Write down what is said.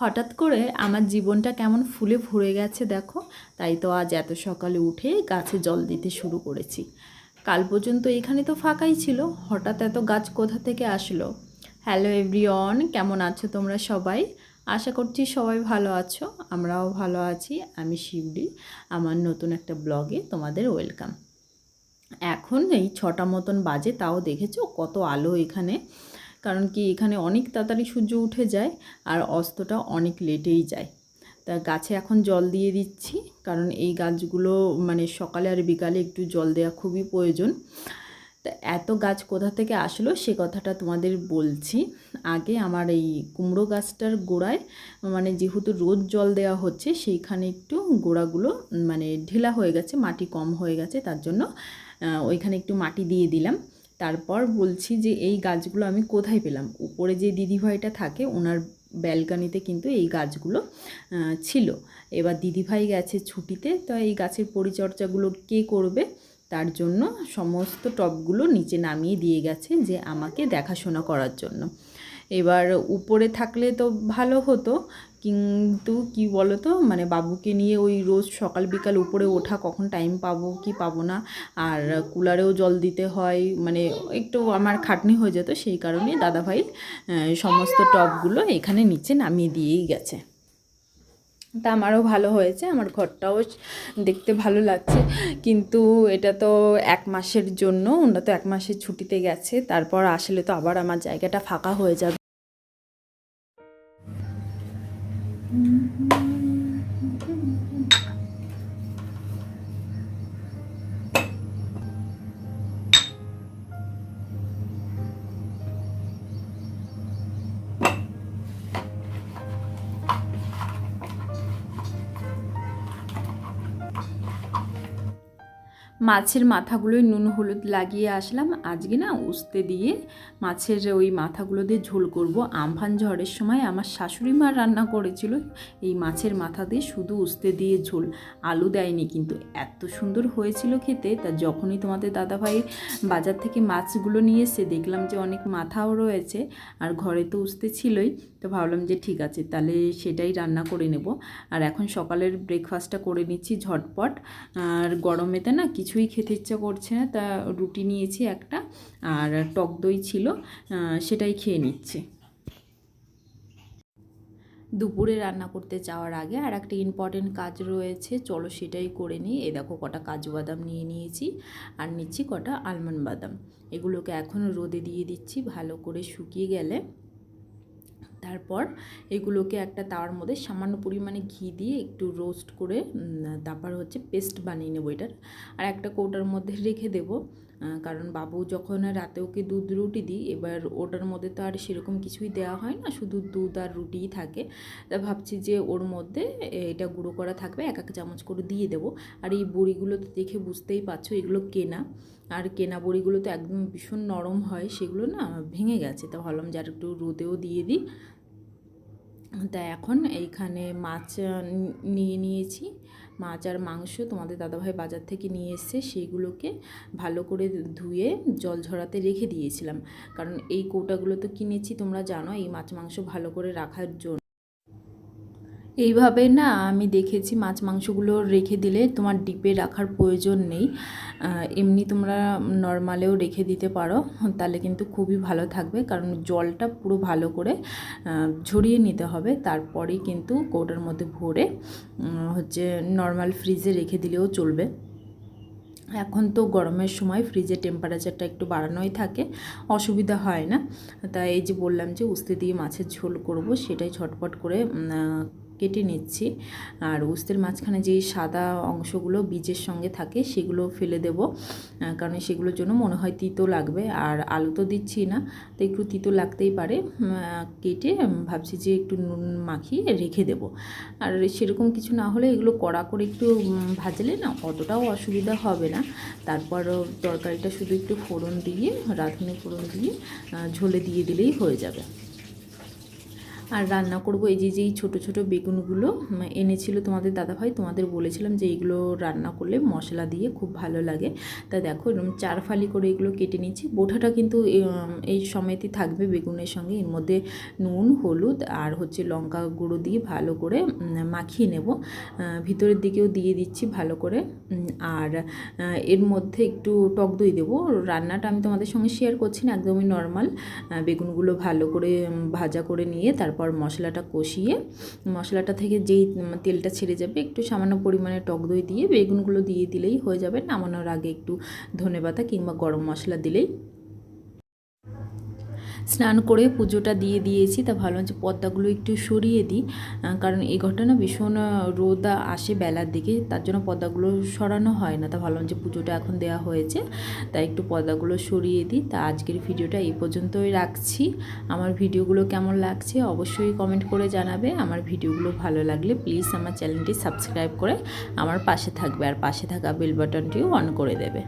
হঠাৎ করে আমার জীবনটা কেমন ফুলে ভরে গেছে দেখো। তাই তো আজ এত সকালে উঠে গাছে জল দিতে শুরু করেছি। কাল পর্যন্ত এখানে তো ফাঁকাই ছিল, হঠাৎ এত গাছ কোথা থেকে আসলো? হ্যালো এভরিওয়ান কেমন আছো তোমরা সবাই? আশা করছি সবাই ভালো আছো, আমরাও ভালো আছি, আমি শিউলি আমার নতুন একটা ব্লগে তোমাদের ওয়েলকাম। এখন এই ছটা মতন বাজে, তাও দেখেছ কত আলো এখানে? কারণ কি এখানে অনেক তাড়াতাড়ি সূর্য উঠে যায় আর অস্তটা অনেক লেটেই যায়। তা গাছে এখন জল দিয়ে দিচ্ছি, কারণ এই গাছগুলো মানে সকালে আর বিকালে একটু জল দেওয়া খুবই প্রয়োজন। তা এত গাছ কোথা থেকে আসলো সে কথাটা তোমাদের বলছি। আগে আমার এই কুমড়ো গাছটার গোড়ায় মানে যেহেতু রোদ জল দেওয়া হচ্ছে, সেইখানে একটু গোড়াগুলো মানে ঢিলা হয়ে গেছে, মাটি কম হয়ে গেছে, তার জন্য ওইখানে একটু মাটি দিয়ে দিলাম। তারপর বলছি যে এই গাছগুলো আমি কোথায় পেলাম? উপরে যে দিদিভাইটা থাকে, ওনার ব্যালকানিতে কিন্তু এই গাছগুলো ছিল। এবার দিদিভাই গেছে ছুটিতে, তো এই গাছের পরিচর্যাগুলো কে করবে? তার জন্য সমস্ত টবগুলো নিচে নামিয়ে দিয়ে গেছে যে আমাকে দেখাশোনা করার জন্য। এবার উপরে থাকলে তো ভালো হতো, কিন্তু কি তো মানে বাবুকে নিয়ে ওই রোজ সকাল বিকাল উপরে ওঠা কখন টাইম পাবো, কি পাবো না? আর কুলারেও জল দিতে হয় মানে একটু আমার খাটনি হয়ে যেত, সেই কারণে দাদাভাই সমস্ত টবগুলো এখানে নিচে নামিয়ে দিয়েই গেছে। তা আমারও ভালো হয়েছে, আমার ঘরটাও দেখতে ভালো লাগছে। কিন্তু এটা তো এক মাসের জন্য, ওনারা তো এক মাসের ছুটিতে গেছে, তারপর আসলে তো আবার আমার জায়গাটা ফাঁকা হয়ে যাবে। মাছের মাথাগুলোই নুন, হলুদ লাগিয়ে আসলাম। আজকে না উস্তে দিয়ে মাছের ওই মাথাগুলো দিয়ে ঝোল করব। আমফান ঝড়ের সময় আমার শাশুড়ি মা রান্না করেছিল এই মাছের মাথা দিয়ে শুধু উস্তে দিয়ে ঝোল। আলু দেয়নি কিন্তু এত সুন্দর হয়েছিল খেতে। তা যখনই তোমাদের দাদাভাই বাজার থেকে মাছগুলো নিয়ে এসে দেখলাম যে অনেক মাথাও রয়েছে, আর ঘরে তো উস্তে ছিলই, তো ভাবলাম যে ঠিক আছে, তাহলে সেটাই রান্না করে নেব। আর এখন সকালের ব্রেকফাস্টটা করে নিচ্ছি ঝটপট। আর গরমেতে না কিছুই খেতে ইচ্ছা করছে না, তা রুটি নিয়েছি একটা, আর টক দই ছিল সেটাই খেয়ে নিচ্ছি। দুপুরে রান্না করতে যাওয়ার আগে আর একটা ইম্পর্টেন্ট কাজ রয়েছে, চলো সেটাই করে নিই। এ দেখো কটা কাজু বাদাম নিয়ে নিয়েছি, আর নিচ্ছি কটা আলমন্ড বাদাম। এগুলোকে এখন রোদে দিয়ে দিচ্ছি, ভালো করে শুকিয়ে গেলে। তারপর এগুলোকে একটা তাওয়ার মধ্যে সামান্য পরিমাণে ঘি দিয়ে একটু রোস্ট করে তারপর হচ্ছে পেস্ট বানিয়ে নেব এটার। আর একটা কৌটার মধ্যে রেখে দেবো কারণ বাবু যখন রাতে ওকে দুধ রুটি দিই, এবার ওটার মধ্যে তো আর সেরকম কিছুই দেওয়া হয় না, শুধু দুধ আর রুটিই থাকে। তা ভাবছি যে ওর মধ্যে এটা গুঁড়ো করা থাকবে, এক এক চামচ করে দিয়ে দেবো। আর এই বড়িগুলো তো দেখে বুঝতেই পারছ এগুলো কেনা। আর কেনা বড়িগুলো তো একদম ভীষণ নরম হয়, সেগুলো না ভেঙে গেছে। তা ভাবলাম যে আর একটু রোদেও দিয়ে দিই। তা এখন এইখানে মাছ নিয়ে নিয়েছি। মাছ আর মাংস তোমাদের দাদাভাই বাজার থেকে নিয়ে এসছে। সেইগুলোকে ভালো করে ধুয়ে জল ঝরাতে রেখে দিয়েছিলাম। কারণ এই কৌটাগুলো তো কিনেছি, তোমরা জানো, এই মাছ মাংস ভালো করে রাখার জন্য। এইভাবে না আমি দেখেছি মাছ মাংসগুলো রেখে দিলে তোমার ডিপে রাখার প্রয়োজন নেই। এমনি তোমরা নর্মালেও রেখে দিতে পারো, তাহলে কিন্তু খুবই ভালো থাকবে। কারণ জলটা পুরো ভালো করে ঝরিয়ে নিতে হবে। তারপরেই কিন্তু কৌটার মধ্যে ভরে হচ্ছে নর্মাল ফ্রিজে রেখে দিলেও চলবে। এখন তো গরমের সময় ফ্রিজের টেম্পারেচারটা একটু বাড়ানোই থাকে, অসুবিধা হয় না। তাই এই যে বললাম যে উস্তে দিয়ে মাছের ঝোল করব, সেটাই ঝটপট করে কেটে নিচ্ছি। আর উস্তের মাঝখানে যেই সাদা অংশগুলো বীজের সঙ্গে থাকে, সেগুলো ফেলে দেব। কারণ সেগুলোর জন্য মনে হয় তিতো লাগবে। আর আলু তো দিচ্ছি না, তো একটু তিতো লাগতেই পারে। কেটে ভাবছি যে একটু নুন মাখিয়ে রেখে দেব। আর সেরকম কিছু না হলে এগুলো কড়া করে একটু ভাজলে না অতটাও অসুবিধা হবে না। তারপর তরকারিটা শুধু একটু ফোড়ন দিয়ে, রাঁধুনি ফোড়ন দিয়ে ঝোলে দিয়ে দিলেই হয়ে যাবে। আর রান্না করব। এই যে যেই ছোটো ছোটো বেগুনগুলো এনেছিল তোমাদের দাদাভাই, তোমাদের বলেছিলাম যে এইগুলো রান্না করলে মশলা দিয়ে খুব ভালো লাগে। তা দেখো এরকম চার ফালি করে এগুলো কেটে নিচ্ছি বোঠাটা কিন্তু এই সময়তে থাকবে বেগুনের সঙ্গে। এর মধ্যে নুন, হলুদ আর হচ্ছে লঙ্কা গুঁড়ো দিয়ে ভালো করে মাখিয়ে নেব। ভিতরের দিকেও দিয়ে দিচ্ছি ভালো করে। আর এর মধ্যে একটু টক দই দেবো। রান্নাটা আমি তোমাদের সঙ্গে শেয়ার করছি না, একদমই নর্মাল বেগুনগুলো ভালো করে ভাজা করে নিয়ে তারপর মশলাটা কষিয়ে, মশলাটা থেকে যেই তেলটা ছেড়ে যাবে, একটু সামান্য পরিমাণে টক দই দিয়ে, বেগুনগুলো দিয়ে দিলেই হয়ে যাবে। নামানোর আগে একটু ধনেপাতা কিংবা গরম মশলা দিলেই স্নান করে পুজোটা দিয়ে দিয়েছি, তা ভালো যে পর্দাগুলো একটু সরিয়ে দিই কারণ এই ঘটনা ভীষণ রোদ আসে বেলার দিকে, তার জন্য পর্দাগুলো সরানো হয় না। তা ভালো যে পুজোটা এখন দেওয়া হয়েছে, তাই একটু পর্দাগুলো সরিয়ে দিই। তা আজকের ভিডিওটা এই পর্যন্তই রাখছি। আমার ভিডিওগুলো কেমন লাগছে অবশ্যই কমেন্ট করে জানাবে। আমার ভিডিওগুলো ভালো লাগলে প্লিজ আমার চ্যানেলটি সাবস্ক্রাইব করে আমার পাশে থাকবে, আর পাশে থাকা বেল বাটনটিও অন করে দেবে।